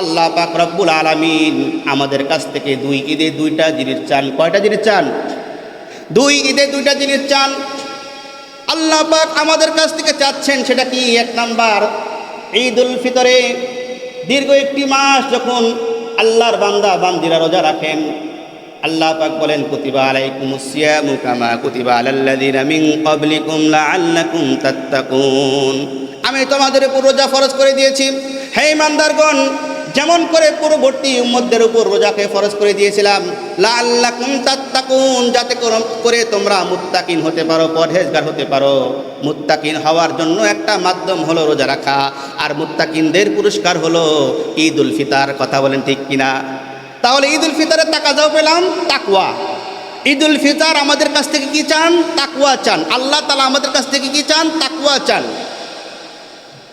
আল্লাহ পাক রব্বুল আলামিন আমাদের কাছ থেকে দুই ঈদে দুইটা জিনিস চান। কয়টা জিনিস চান? দুই ঈদে দুইটা জিনিস চান। আল্লাহ পাক আমাদের কাছ থেকে চাচ্ছেন সেটা কি? এক নাম্বার ঈদ উল ফিতরে দীর্ঘ একটি মাস যখন আল্লাহর বান্দা বান্দিরা রোজা রাখেন, আল্লাহ পাক বলেন, কুতিবা আলাইকুমুস সিয়ামু কামা কুতিবা আলাল্লাযিনা মিন ক্বাবলিকুম লাআল্লাকুম তাত্তাকুন। আমি তোমাদের উপর রোজা ফরজ করে দিয়েছি। হে ইমানদারগণ যেমন করে পূর্ববর্তী উম্মতদের উপর রোজাকে ফরজ করে দিয়েছিলাম, লাআল্লাকুম তাত্তাকুন, যাতে করে তোমরা মুত্তাকিন হতে পারো, পরহেজগার হতে পারো। মুত্তাকিন হওয়ার জন্য একটা মাধ্যম হলো রোজা রাখা, আর মুত্তাকিনদের পুরস্কার হলো ঈদ উল ফিতার, কথা বলেন ঠিক কিনা? তাহলে ঈদ উল ফিতরের তাকাজাও পেলাম তাকুয়া ঈদ উল ফিতর আমাদের কাছ থেকে কি চান? তাকুয়া চান। আল্লাহ তালা আমাদের কাছ থেকে কি চান? তাকুয়া চান।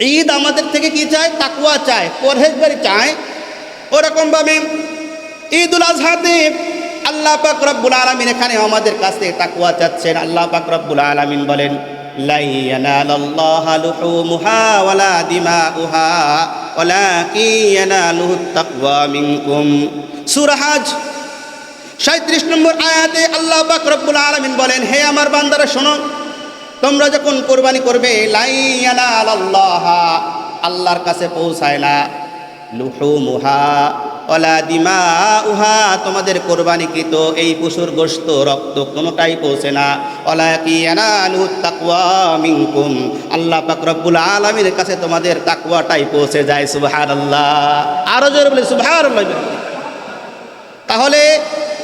ঈদ আমাদের থেকে কি চায়? তাকুয়া চায়, পরহেজগারি চায়। ওরকমভাবে ঈদ উল আজহাতে আল্লাহ পাক রব্বুল আলমিন এখানে আমাদের কাছে তাকুয়া চাচ্ছেন। আল্লাহ পাক রব্বুল আলমিন বলেন, লাই ইয়ানালাল্লাহা লুহুমুহা ওয়ালা দিমাউহা ওয়ালাকিন ইয়ানালুহুত তাকওয়া মিনকুম। সূরা হজ সাঁত্রিশ নম্বর আয়াতে আল্লাহ পাক রব্বুল আলমিন বলেন, হে আমার বান্দারা, শোনো তোমরা যখন কোরবানি করবে আল্লাহর কাছে পৌঁছায় না। লুহু মুহা অলা দিমা উহা তোমাদের কোরবানিকৃত এই পশুর গোস্ত রক্ত কোনোটাই পৌঁছে না। অলা কি মিনকুম, আল্লাহ পাক রব্বুল আলমীর কাছে তোমাদের তাকুয়াটাই পৌঁছে যায় সুবাহার আল্লাহ আরও জোর বলে সুবাহার তাহলে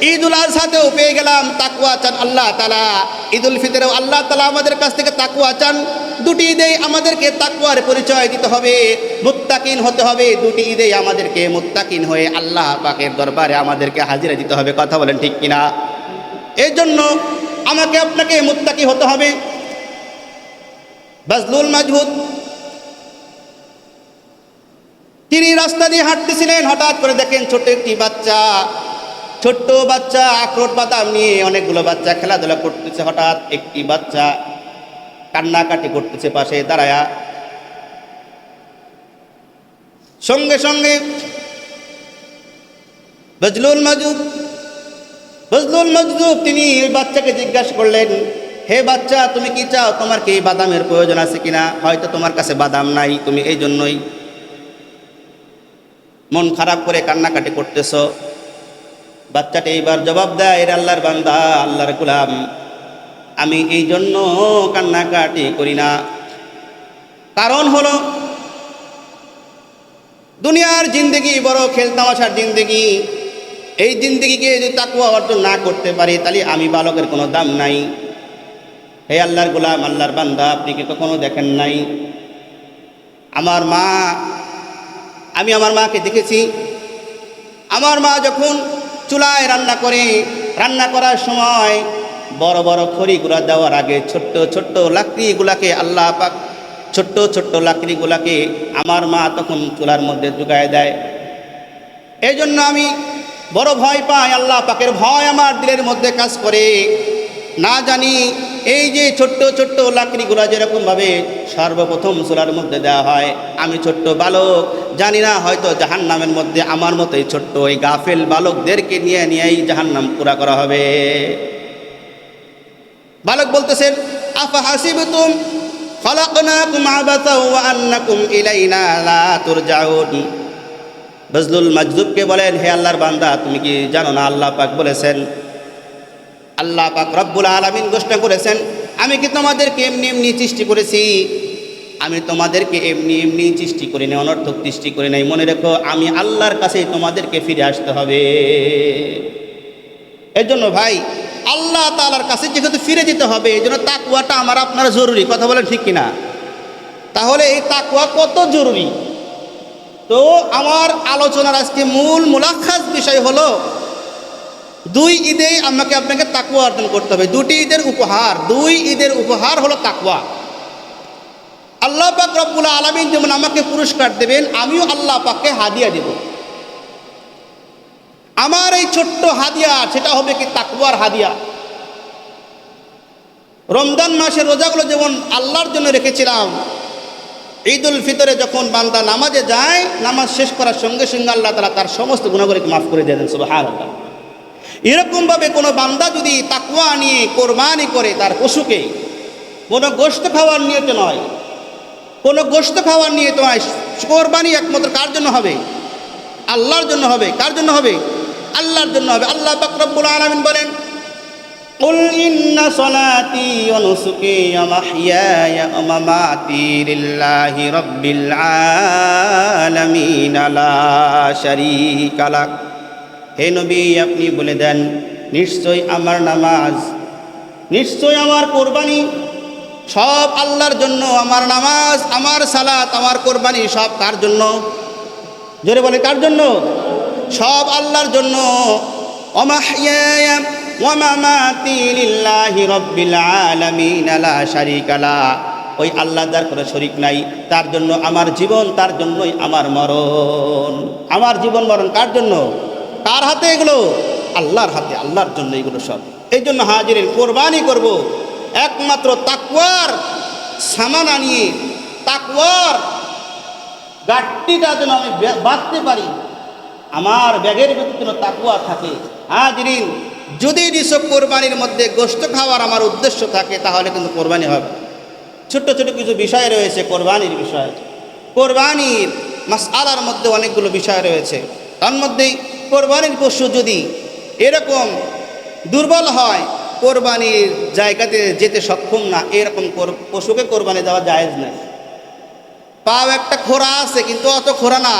ঈদ উল আজহাতেও পেয়ে গেলাম তাকুয়া চান আল্লাহ তালা ঈদ উল ফিতরেও আল্লাহ তালা আমাদের কাছ থেকে তাকুয়া চান। দুটি ঈদেই আমাদেরকে তাকুয়ার পরিচয় দিতে হবে। মুত্তাকিন হতে হবে। দুটি ঈদেই আমাদেরকে মুত্তাকিন হয়ে আল্লাহ পাকের দরবারে আমাদেরকে হাজিরা দিতে হবে। কথা বলেন ঠিক কিনা? এই জন্য আমাকে আপনাকে মুত্তাকি হতে হবে। বাজলুল মাজহুদ তিনি রাস্তা দিয়ে হাঁটতেছিলেন। হঠাৎ করে দেখেন ছোট একটি বাচ্চা ছোট্ট বাচ্চা, আখরোট বাদাম নিয়ে অনেকগুলো বাচ্চা খেলাধুলা করতেছে, হঠাৎ একটি বাচ্চা কান্নাকাটি করতেছে পাশে দাঁড়ায়া। সঙ্গে সঙ্গে বজলুল মাজুব বজলুল মজদুব তিনি বাচ্চাকে জিজ্ঞাসা করলেন, হে বাচ্চা, তুমি কি চাও তোমার কি বাদামের প্রয়োজন আছে কিনা? হয়তো তোমার কাছে বাদাম নাই, তুমি এই জন্যই মন খারাপ করে কান্নাকাটি করতেছ। বাচ্চাটি এইবার জবাব দেয়, এর আল্লাহর বান্দা, আল্লাহর গুলাম, আমি এই জন্য কান্নাকাটি করি না। কারণ হলো, দুনিয়ার জিন্দগি বড় খেলতামাশার জিন্দগি। এই জিন্দগিকে যদি তাকুয়া অর্জন না করতে পারি, তাহলে আমি বালকের কোনো দাম নাই। হে আল্লাহর গোলাম, আল্লাহর বান্দা, আপনি কি কখনো দেখেন নাই? আমার মা, আমি আমার মাকে দেখেছি। আমার মা যখন চুলায় রান্না করে, রান্না করার সময় বড় বড় খড়িগুলা দেওয়ার আগে ছোট্ট ছোট্ট লাকড়িগুলাকে আল্লাহ পাক ছোট্ট ছোট্ট লাকড়িগুলাকে আমার মা তখন চুলার মধ্যে ঢুকায় দেয়। এই জন্য আমি বড় ভয় পাই, আল্লাহ পাকের ভয় আমার দিলের মধ্যে কাজ করে। না জানি এই যে ছোট্ট ছোট্ট লাকড়িগুলো যেরকমভাবে সর্বপ্রথম চুলার মধ্যে দেওয়া হয়, আমি ছোট্ট বালক, জানি না হয়তো জাহান নামের মধ্যে আমার মতোই ছোট্ট ওই গাফেল বালকদেরকে নিয়ে নিয়েই জাহান নাম পুরা করা হবে। বালক বলতেছেন, আফা লা তুরজাউন। বজলুল মাজদুবকে বলেন, হে আল্লাহর বান্দা, তুমি কি জানো না আল্লাহ পাক বলেছেন আল্লাহ পাক রব্বুল আলমিন ঘোষণা করেছেন, আমি কি তোমাদেরকে এমনি এমনি সৃষ্টি করেছি? আমি তোমাদেরকে এমনি এমনি সৃষ্টি করি নাই, অনর্থক সৃষ্টি করি নাই। মনে রেখো, আমি আল্লাহর কাছেই তোমাদেরকে ফিরে আসতে হবে। এর জন্য ভাই, আল্লাহ তালার কাছে যেহেতু ফিরে যেতে হবে এই জন্য তাকুয়াটা আমার আপনার জরুরি, কথা বলেন ঠিক কিনা? তাহলে এই তাকুয়া কত জরুরি? তো আমার আলোচনার আজকে মূল মুলাখাস বিষয় হলো দুই ঈদে আমাকে আপনাকে তাকুয়া অর্জন করতে হবে। দুটি ঈদের উপহার, দুই ঈদের উপহার হলো তাকুয়া আল্লাহ পাক রব্বুল আলমিন যেমন আমাকে পুরস্কার দেবেন, আমিও আল্লাহ পাককে হাদিয়া দেব। আমার এই ছোট্ট হাদিয়া, সেটা হবে কি তাকুয়ার হাদিয়া। রমজান মাসের রোজাগুলো যেমন আল্লাহর জন্য রেখেছিলাম ঈদ উল ফিতরে যখন বান্দা নামাজে যায়, নামাজ শেষ করার সঙ্গে সঙ্গে আল্লাহ তালা তার সমস্ত গুণাগুলিকে মাফ করে দিয়ে দেন সুবাহ এরকমভাবে কোনো বান্দা যদি তাকুয়া নিয়ে কোরবানি করে তার পশুকে কোনো গোস্ত খাওয়ার নিয়তে নয় কোনো গোস্ত খাওয়ার নিয়ে নয় কোরবানি একমাত্র কার জন্য হবে আল্লাহর জন্য হবে কার জন্য হবে আল্লাহর জন্য হবে আল্লাহ বাকরবুল আলমিন বলেন قل إن صلاتي ونسكي ومحياي ومماتي لله رب العالمين لا شريك له হে নবী, আপনি বলে দেন, নিশ্চয় আমার নামাজ, নিশ্চয় আমার কোরবানি, সব আল্লাহর জন্য আমার নামাজ, আমার সালাত, আমার কোরবানি, সব কার জন্য? জোরে বলে কার জন্য? সব আল্লাহর জন্য। ওই আল্লাহ যার কোনো শরিক নাই, তার জন্য আমার জীবন, তার জন্যই আমার মরণ। আমার জীবন মরণ কার জন্য? কার হাতে এগুলো? আল্লাহর হাতে, আল্লাহর জন্য এগুলো সব। এই জন্য হাজিরের কোরবানি করব। একমাত্র তাকওয়ার সামান আনিয়ে তাকওয়ার গাঠটিটা যেন আমি বাঁধতে পারি। আমার ব্যাগের ভিতরে যেন তাকুয়া থাকে। হাজরিন, যদি নিছক কোরবানির মধ্যে গোস্ত খাওয়ার আমার উদ্দেশ্য থাকে, তাহলে কিন্তু কোরবানি হবে। ছোট্ট ছোট কিছু বিষয় রয়েছে, কোরবানির বিষয়। কোরবানির মাসআলার মধ্যে অনেকগুলো বিষয় রয়েছে। তার মধ্যেই কোরবানির পশু যদি এরকম দুর্বল হয়, কোরবানির জায়গাতে যেতে সক্ষম না, এরকম পশুকে কোরবানি দেওয়া জায়েজ নাই পাও একটা খোরা আছে, কিন্তু অত খোরা না,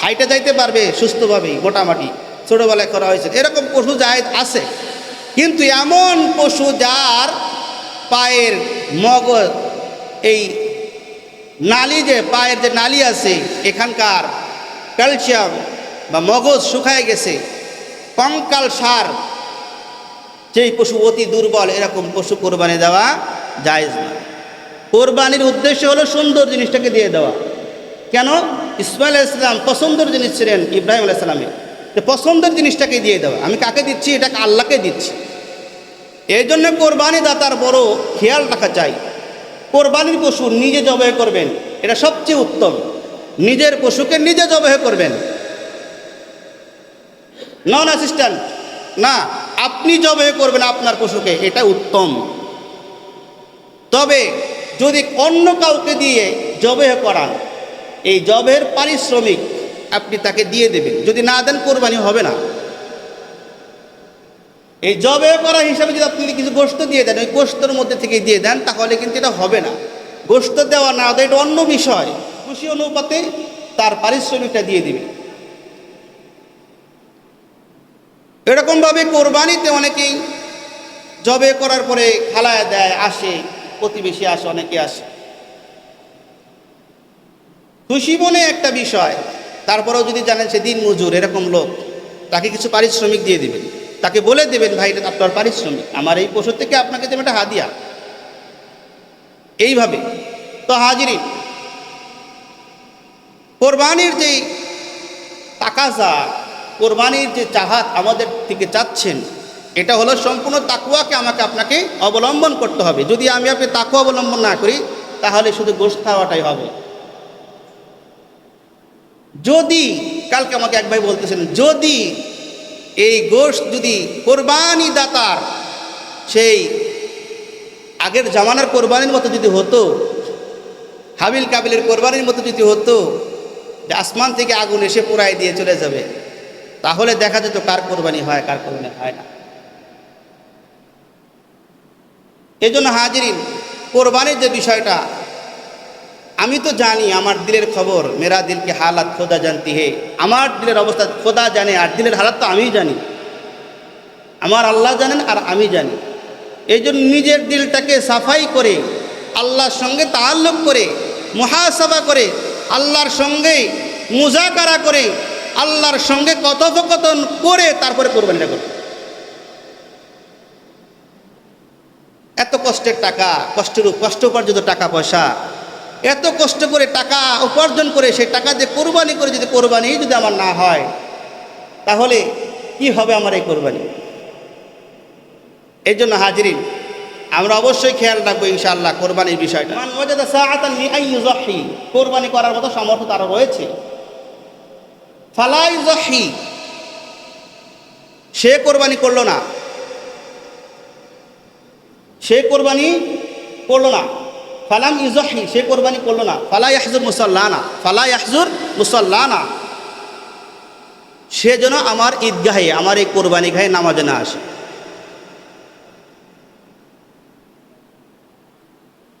হাইটে যাইতে পারবে সুস্থভাবেই মোটামুটি, ছোটোবেলায় খোরা হয়েছে। এরকম পশু জায়েজ আছে, কিন্তু এমন পশু যার পায়ের মগজ, এই নালি যে, পায়ের যে নালি আছে, এখানকার ক্যালসিয়াম বা মগজ শুকায় গেছে, কঙ্কাল সার, যেই পশু অতি দুর্বল, এরকম পশু কোরবানি দেওয়া জায়েজ না কোরবানির উদ্দেশ্য হলো সুন্দর জিনিসটাকে দিয়ে দেওয়া। কেন? ইসমাইল ইসলাম পছন্দের জিনিস ছিলেন ইব্রাহিম আলাইসালামের পছন্দের জিনিসটাকে দিয়ে দেওয়া। আমি কাকে দিচ্ছি? এটাকে আল্লাহকে দিচ্ছি। এই জন্য কোরবানি দাতার বড় খেয়াল রাখা চাই। কোরবানির পশু নিজে জবাই করবেন, এটা সবচেয়ে উত্তম। নিজের পশুকে নিজে জবাই করবেন। নন অ্যাসিস্ট্যান্ট না, আপনি জবাই করবেন আপনার পশুকে, এটা উত্তম। তবে যদি অন্য কাউকে দিয়ে জবেহ করান, এই জবের পারিশ্রমিক আপনি তাকে দিয়ে দেবেন। যদি না দেন, কোরবানি হবে না। এই জবে করা হিসাবে যদি আপনি কিছু গোস্ত দিয়ে দেন, ওই গোস্তর মধ্যে থেকে দিয়ে দেন, তাহলে কিন্তু এটা হবে না। গোস্ত দেওয়া না এটা অন্য বিষয়। খুশি অনুপাতে তার পারিশ্রমিকটা দিয়ে দিবে। এরকমভাবে কোরবানিতে অনেকেই জবে করার পরে খালায় দেয়, আসে, প্রতিবেশী আসে, অনেকে আসে। খুশি মনে একটা বিষয়, তারপরেও যদি জানেন সে দিন মজুর, এরকম লোক, তাকে কিছু পারিশ্রমিক দিয়ে দিবেন। তাকে বলে দেবেন, ভাই, এটা আপনার পারিশ্রমিক, আমার এই পশু থেকে আপনাকে দেবেন একটা হাদিয়া। এইভাবে, তো হাজিরি কোরবানির যেই তাকাজা কোরবানির যে চাহাত আমাদের থেকে চাচ্ছেন, এটা হলো সম্পূর্ণ তাকুয়াকে আমাকে আপনাকে অবলম্বন করতে হবে। যদি আমি আপনি তাকুয়া অবলম্বন না করি, তাহলে শুধু গোষ্ঠ খাওয়াটাই হবে। যদি, কালকে আমাকে এক ভাই বলতেছেন, যদি এই গোষ্ঠ যদি কোরবানি দাতার সেই আগের জামানার কোরবানির মতো যদি হতো, হাবিল কাবিলের কোরবানির মতো যদি হতো আসমান থেকে আগুন এসে পোড়াই দিয়ে চলে যাবে। তাহলে দেখা যেত কার কোরবানি হয়, কার কোরবানি হয় না। এই জন্য হাজিরিন, কোরবানির যে বিষয়টা, আমি তো জানি আমার দিলের খবর, মেরা দিলকে হালাত খোদা জানতি হে। আমার দিলের অবস্থা খোদা জানে, আর দিলের হালাত তো আমিই জানি। আমার আল্লাহ জানেন আর আমি জানি। এই জন্য নিজের দিলটাকে সাফাই করে, আল্লাহর সঙ্গে তাল্লুক করে মহাসভা করে, আল্লাহর সঙ্গে মুজাকারা করে আল্লাহর সঙ্গে কথোপকথন করে তারপরে কোরবানিটা করবে এত কষ্টের টাকা, কষ্টের কষ্ট উপার্জিত টাকা পয়সা, এত কষ্ট করে টাকা উপার্জন করে সেই টাকা দিয়ে কোরবানি করে যদি কোরবানি যদি আমার না হয়, তাহলে কি হবে আমার এই কোরবানি? এই জন্য হাজিরিন, আমরা অবশ্যই খেয়াল রাখব ইনশাআল্লাহ কোরবানির বিষয়টা। কোরবানি করার মতো সামর্থ্য তার রয়েছে। ফালা ইউযাহি সে কোরবানি করল না। সে কোরবানি করল না। ফালাম ইউজাহি সে কোরবানি করল না। ফালা ইয়াহজুর মুসাল্লানা, ফালা ইয়াহজুর মুসাল্লানা। সে যেন আমার ঈদগাহে, আমার এই কোরবানি গাহে নামাজে না আসে।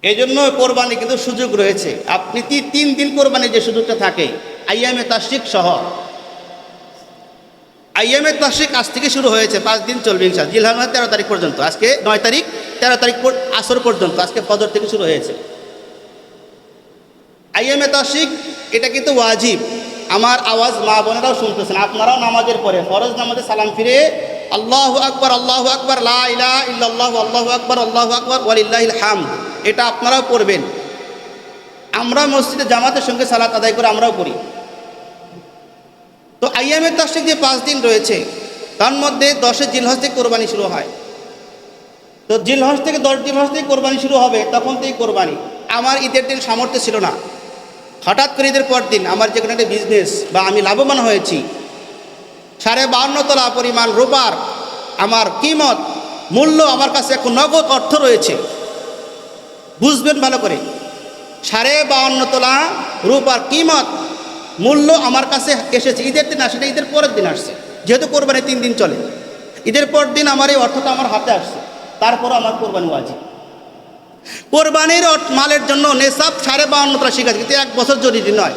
এই জন্য কোরবানি কিন্তু সুযোগ রয়েছে। আপনি তিন দিন কোরবানি যে সুযোগটা থাকে, আইয়ামে তাসিক সহ। আইয়ামে তাসিক আজ থেকে শুরু হয়েছে, পাঁচ দিন চলবে ইনশাল জিলহানা তেরো তারিখ পর্যন্ত। আজকে নয় তারিখ, তেরো তারিখ আসর পর্যন্ত। আজকে ফজর থেকে শুরু হয়েছে। আইয়ামে তাসিক এটা কিন্তু ওয়াজিব। আমার আওয়াজ মা বোনেরাও শুনতেছেন, আপনারাও নামাজের পরে। ফরজ নামাজে সালাম ফিরে, আল্লাহ আকবর আল্লাহ আকবর, লা ইলাহা ইল্লাল্লাহ, আল্লাহু আকবর আল্লাহু আকবর, ওয়ালিল্লাহিল হাম এটা আপনারাও পড়বেন। আমরা মসজিদে জামাতের সঙ্গে সালাত আদায় করে আমরাও করি তো আইয়ামে তাসিক যে পাঁচ দিন রয়েছে, তার মধ্যে দশে জিলহজ থেকে কোরবানি শুরু হয়। তো জিলহজ থেকে দশ জিলহজ থেকে কোরবানি শুরু হবে, তখন থেকেই কোরবানি। আমার ঈদের দিন সামর্থ্য ছিল না। হঠাৎ করে ঈদের পর দিন আমার যে কোনো একটা বিজনেস বা আমি লাভবান হয়েছি। সাড়ে বাহান্ন তলা পরিমাণ রোপার আমার কিমত মূল্য আমার কাছে এখন নগদ অর্থ রয়েছে। বুঝবেন ভালো করে। সাড়ে বাহান্ন তোলা রূপার কিমত মূল্য আমার কাছে এসেছে। ঈদের দিন আসে না, ঈদের পরের দিন আসছে। যেহেতু কোরবানি তিন দিন চলে। ঈদের পর দিন আমার এই অর্থটা আমার হাতে আসছে। তারপর আমার কোরবানি ওয়াজিব। কোরবানির মালের জন্য নেশাব সাড়ে বাহান্ন তোলা শিখেছে কিন্তু এক বছর জরুরি নয়।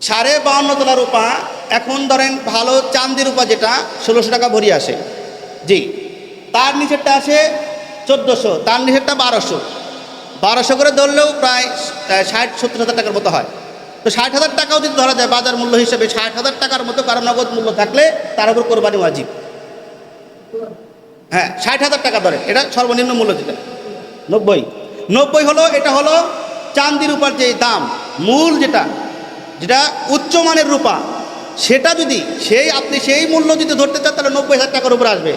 সাড়ে বাহান্ন তোলা রূপা এখন ধরেন ভালো চান্দি রূপা যেটা ষোলোশো টাকা ভরি আসে। জি। তার নিচেরটা আসে চোদ্দোশো তার নিচেরটা বারোশো। বারোশো করে ধরলেও প্রায় ষাট, সত্তর হাজার টাকার মতো হয়। তো ষাট হাজার টাকাও যদি ধরা যায়, বাজার মূল্য হিসেবে ষাট হাজার টাকার মতো কারও নগদ মূল্য থাকলে তার উপর কোরবানি ওয়াজিব। হ্যাঁ ষাট হাজার টাকা ধরে। এটা সর্বনিম্ন মূল্য যেটা। নব্বই। নব্বই হলো, এটা হলো চান্দি রূপার যে দাম, মূল যেটা যেটা উচ্চমানের রূপা, সেটা যদি সেই, আপনি সেই মূল্য যদি ধরতে চান, তাহলে নব্বই হাজার টাকার উপর আসবে।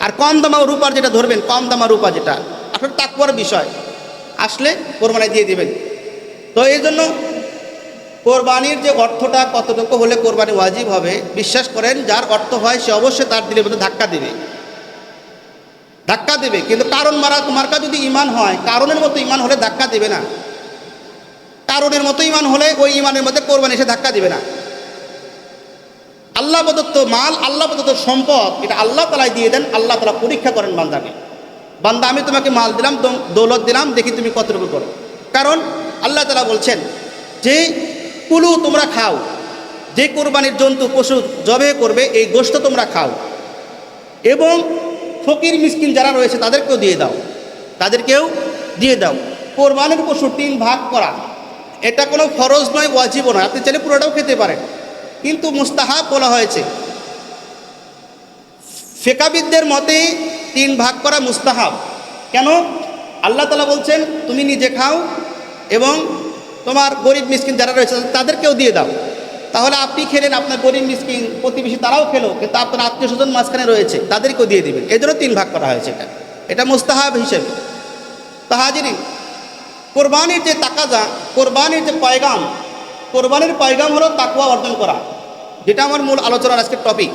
আর কম দামা রূপার যেটা ধরবেন, কম দামা রূপা যেটা। আসলে তাকওয়ার বিষয়। আসলে কোরবানি দিয়ে দেবেন। তো এই জন্য কোরবানির যে অর্থটা কতটুকু হলে কোরবানি ওয়াজিব হবে, বিশ্বাস করেন, যার অর্থ হয় সে অবশ্যই তার দিলের মধ্যে ধাক্কা দেবে। ধাক্কা দেবে, কিন্তু কারণ মারা মার্কা যদি ইমান হয়, কারণের মতো ইমান হলে ধাক্কা দেবে না। কারণের মতো ইমান হলে ওই ইমানের মধ্যে কোরবানি এসে ধাক্কা দেবে না। আল্লাহ প্রদত্ত মাল, আল্লাহ প্রদত্ত সম্পদ, এটা আল্লাহ তালায় দিয়ে দেন, আল্লাহ তালা পরীক্ষা করেন বান্দাকে। বান্দা, আমি তোমাকে মাল দিলাম দৌলত দিলাম, দেখি তুমি কতটুকু করো কারণ আল্লাহ তালা বলছেন যে, কুলু তোমরা খাও, যে কোরবানির জন্তু, পশু জবে করবে, এই গোষ্ঠ তোমরা খাও। এবং ফকির, মিসকিন যারা রয়েছে, তাদেরকেও দিয়ে দাও। তাদেরকেও দিয়ে দাও। কোরবানির পশু তিন ভাগ করা, এটা কোনো ফরজ নয়, ওয়াজিবও নয়। আপনি চাইলে পুরোটাও খেতে পারেন। কিন্তু মুস্তাহাব বলা হয়েছে, ফেকাবিদদের মতে তিন ভাগ করা মুস্তাহাব। কেন? আল্লাহ তালা বলছেন, তুমি নিজে খাও এবং তোমার গরিব মিসকিন যারা রয়েছে, তাদেরকেও দিয়ে দাও। তাহলে আপনি খেলেন, আপনার গরিব মিসকিন প্রতিবেশী তারাও খেলো, কিন্তু আপনার আত্মীয় স্বজন মাঝখানে রয়েছে, তাদেরকেও দিয়ে দিবেন। জন্য তিন ভাগ করা হয়েছে এটা। এটা মুস্তাহাব হিসেবে। তো হাজিরি, কোরবানির যে তাকাজা, কোরবানির যে পয়গাম, কোরবানির পয়গাম হলো তাকুয়া অর্জন করা। যেটা আমার মূল আলোচনার আজকের টপিক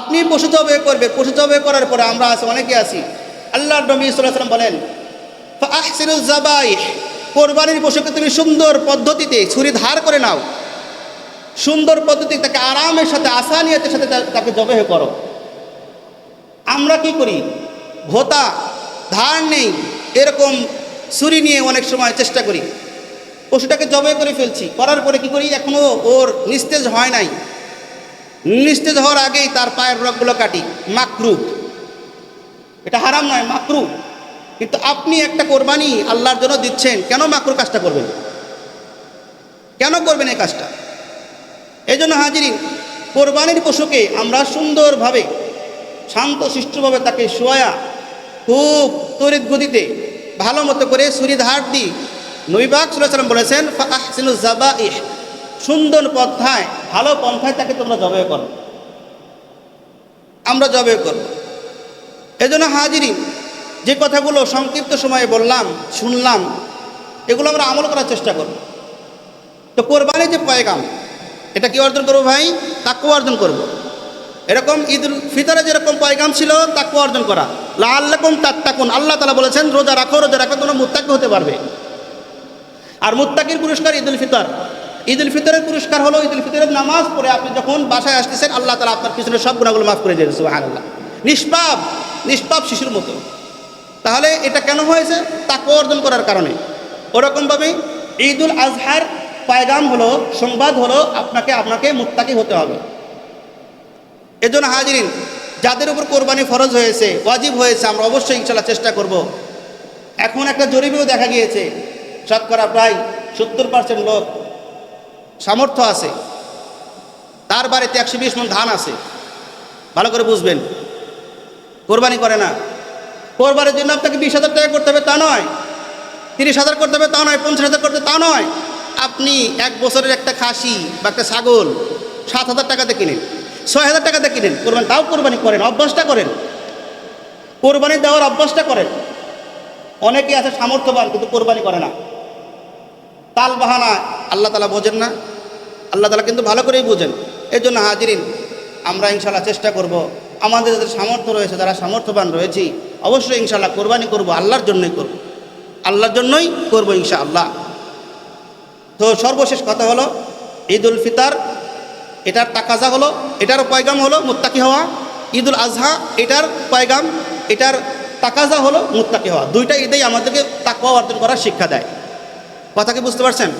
আপনি পশু জবে করবে, পশু জবে করার পরে আমরা আছি, অনেকে আছি। আল্লাহ নবী সাল্লাম বলেন কোরবানির পশুকে তুমি সুন্দর পদ্ধতিতে ছুরি ধার করে নাও। সুন্দর পদ্ধতি তাকে আরামের সাথে, আসানিয়তের সাথে তাকে জবেহ করো। আমরা কি করি? ভোতা, ধার নেই, এরকম ছুরি নিয়ে অনেক সময় চেষ্টা করি। পশুটাকে জবে করে ফেলছি, করার পরে কি করি? এখনও ওর নিস্তেজ হয় নাই। নিস্তেজ হওয়ার আগেই তার পায়ের রগগুলো কাটি। মাকরু। এটা হারাম নয়, মাকরু। কিন্তু আপনি একটা কোরবানি আল্লাহর জন্য দিচ্ছেন, কেন মাকরু কাজটা করবেন? কেন করবেন এই কাজটা? এই জন্য হাজিরিন, কোরবানির পশুকে আমরা সুন্দরভাবে, শান্ত শিষ্টভাবে তাকে শোয়া, খুব তরিত গতিতে, ভালো মতো করে ছুরি ধার দিই। নৈবাক সাল্লাম বলেছেন সুন্দর পন্থায়, ভালো পন্থায় তাকে তোমরা জবাই করো। আমরা জবে করব। এজন্য হাজিরি যে কথাগুলো সংক্ষিপ্ত সময়ে বললাম, শুনলাম, এগুলো আমরা আমল করার চেষ্টা করব। তো কোরবানি যে পয়গাম, এটা কি অর্জন করব ভাই? তাকেও অর্জন করব। এরকম ঈদ উল ফিতরে যেরকম পয়গাম ছিল তাকেও অর্জন করা। লা লাল্লাকুম তাত্তাকুন। আল্লাহ তালা বলেছেন, রোজা রাখো রোজা রাখো তোমরা মুত্তাকি হতে পারবে। আর মুত্তাকির পুরস্কার ঈদ উল ফিতর। ঈদ উল ফিতরের পুরস্কার হলো ঈদ উল ফিতরের নামাজ পড়ে আপনি যখন বাসায় আসতেছেন, আল্লাহ তালা আপনার পিছনে সব গুণাগুলো মাফ করে দিয়েছে সুবাহ আল্লাহ নিষ্পাপ নিষ্পাপ শিশুর মতো। তাহলে এটা কেন হয়েছে? তাকে অর্জন করার কারণে। ওরকমভাবে ঈদ উল আজহার পায়গাম হলো, সংবাদ হলো আপনাকে আপনাকে মুত্তাকি হতে হবে। এজন্য হাজিরিন, যাদের উপর কোরবানি ফরজ হয়েছে, ওয়াজিব হয়েছে, আমরা অবশ্যই ইনশাল্লাহ চেষ্টা করব। এখন একটা জরিপেও দেখা গিয়েছে, শতকরা প্রায় সত্তর পার্সেন্ট লোক সামর্থ্য আছে। তার বাড়িতে একশো বিশ মন ধান আছে। ভালো করে বুঝবেন। কোরবানি করে না। কোরবানির জন্য আপনাকে বিশ হাজার টাকা করতে হবে, তা নয়। তিরিশ হাজার করতে হবে, তা নয়। পঞ্চাশ হাজার করতে তা নয়। আপনি এক বছরের একটা খাসি বা একটা ছাগল সাত হাজার টাকাতে কিনেন, ছয় হাজার টাকাতে কিনেন। কোরবানি তাও কোরবানি করেন, অভ্যাসটা করেন। কোরবানি দেওয়ার অভ্যাসটা করেন। অনেকেই আছে সামর্থ্যবান কিন্তু কোরবানি করে না। তাল বাহানা আল্লাহ তালা বোঝেন না। আল্লাহ তালা কিন্তু ভালো করেই বোঝেন। এই জন্য হাজিরিন, আমরা ইনশাল্লাহ চেষ্টা করব। আমাদের যাদের সামর্থ্য রয়েছে, যারা সামর্থ্যবান রয়েছি, অবশ্যই ইনশাল্লাহ কোরবানি করব, আল্লাহর জন্যই করব। আল্লাহর জন্যই করব ইনশাআল্লাহ। তো সর্বশেষ কথা হলো ঈদ উল ফিতার, এটার তাকাজা হলো এটার পয়গাম হলো মুত্তাকি হওয়া। ঈদ উল আজহা, এটার পয়গাম, এটার তাকাজা হলো মুত্তাকি হওয়া। দুইটা ঈদেই আমাদেরকে তাকওয়া অর্জন করার শিক্ষা দেয়। কথা কি বুঝতে পারছেন?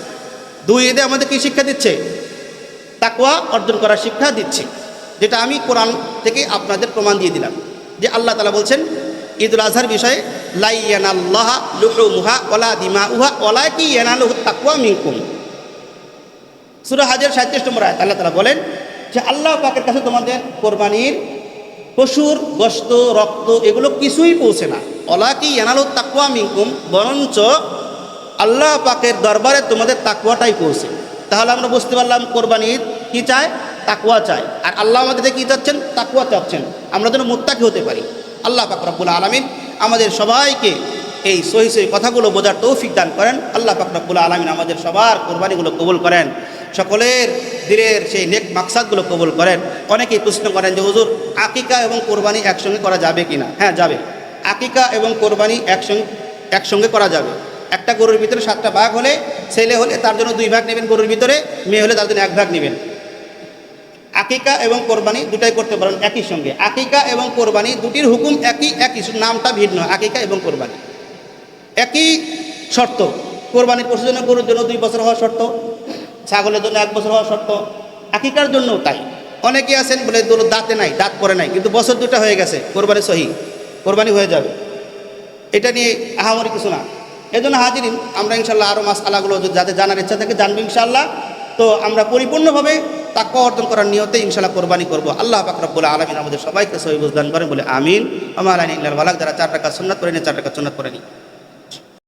দুই ঈদে আমাদের কি শিক্ষা দিচ্ছে? তাকওয়া অর্জন করার শিক্ষা দিচ্ছে। যেটা আমি কোরআন থেকে আপনাদের প্রমাণ দিয়ে দিলাম। যে আল্লাহ তালা বলছেন, ঈদুল আজহার বিষয়ে লাইয়ানাল্লাহ লুহুমুহা ওলা দিমা উহা ওলা কি ইয়ানালুহু তাকওয়া মিনকুম। সূরা হাজের 37 নম্বর আয়াত, আল্লাহ তাআলা বলেন, যে আল্লাহ পাকের কাছে তোমাদের কোরবানির পশুর গোশত, রক্ত এগুলো কিছুই পৌঁছে না। ওলা কি ইয়ানালু তাকওয়া মিনকুম, বরঞ্চ আল্লাহ পাকের দরবারে তোমাদের তাকুয়াটাই পৌঁছে। তাহলে আমরা বুঝতে পারলাম কোরবানির কি চায়? তাকুয়া চায়। আর আল্লাহ আমাদের কী চাচ্ছেন? তাকুয়া চাচ্ছেন। আমরা যেন মুত্তাকি হতে পারি। আল্লাহ পাক রব্বুল আলমিন আমাদের সবাইকে এই সহি সহি কথাগুলো বোঝার তৌফিক দান করেন। আল্লাহ পাক রব্বুল আলমিন আমাদের সবার কোরবানিগুলো কবুল করেন। সকলের দিলের সেই নেক মাকসাদগুলো কবুল করেন। অনেকেই প্রশ্ন করেন যে, হুজুর, আকিকা এবং কোরবানি একসঙ্গে করা যাবে কি না হ্যাঁ যাবে। আকিকা এবং কোরবানি একসঙ্গে একসঙ্গে করা যাবে। একটা গরুর ভিতরে সাতটা ভাগ হলে ছেলে হলে তার জন্য দুই ভাগ নেবেন, গরুর ভিতরে মেয়ে হলে তার জন্য এক ভাগ নেবেন। আকিকা এবং কোরবানি দুটাই করতে পারেন একই সঙ্গে। আকিকা এবং কোরবানি দুটির হুকুম একই একই নামটা ভিন্ন, আকিকা এবং কোরবানি। একই শর্ত কোরবানি পশুর জন্য গরুর জন্য দুই বছর হওয়া শর্ত, ছাগলের জন্য এক বছর হওয়া শর্ত, আকিকার জন্যও তাই। অনেকে আছেন বলে গরুর দাঁতে নাই, দাঁত পরে নাই, কিন্তু বছর দুটা হয়ে গেছে, কোরবানি সহি, কোরবানি হয়ে যাবে। এটা নিয়ে আহামরি কিছু না। এই জন্য হাজিরিন আমরা ইনশাল্লাহ আরও মাস আলাগুলো যাতে জানার ইচ্ছা থাকে জানব ইনশাল্লাহ। তো আমরা পরিপূর্ণভাবে তাকে অর্জন করার নিয়তে ইনশাল্লাহ কোরবানি করব। আল্লাহ পাকরবুল আলমিন আমাদের সবাইকে সহি বুঝদান করেন, বলে আমিন। আমার আলী ইল্লাহ যারা চার টাকা সুন্নাত করে নিয়ে চার টাকা করে নিই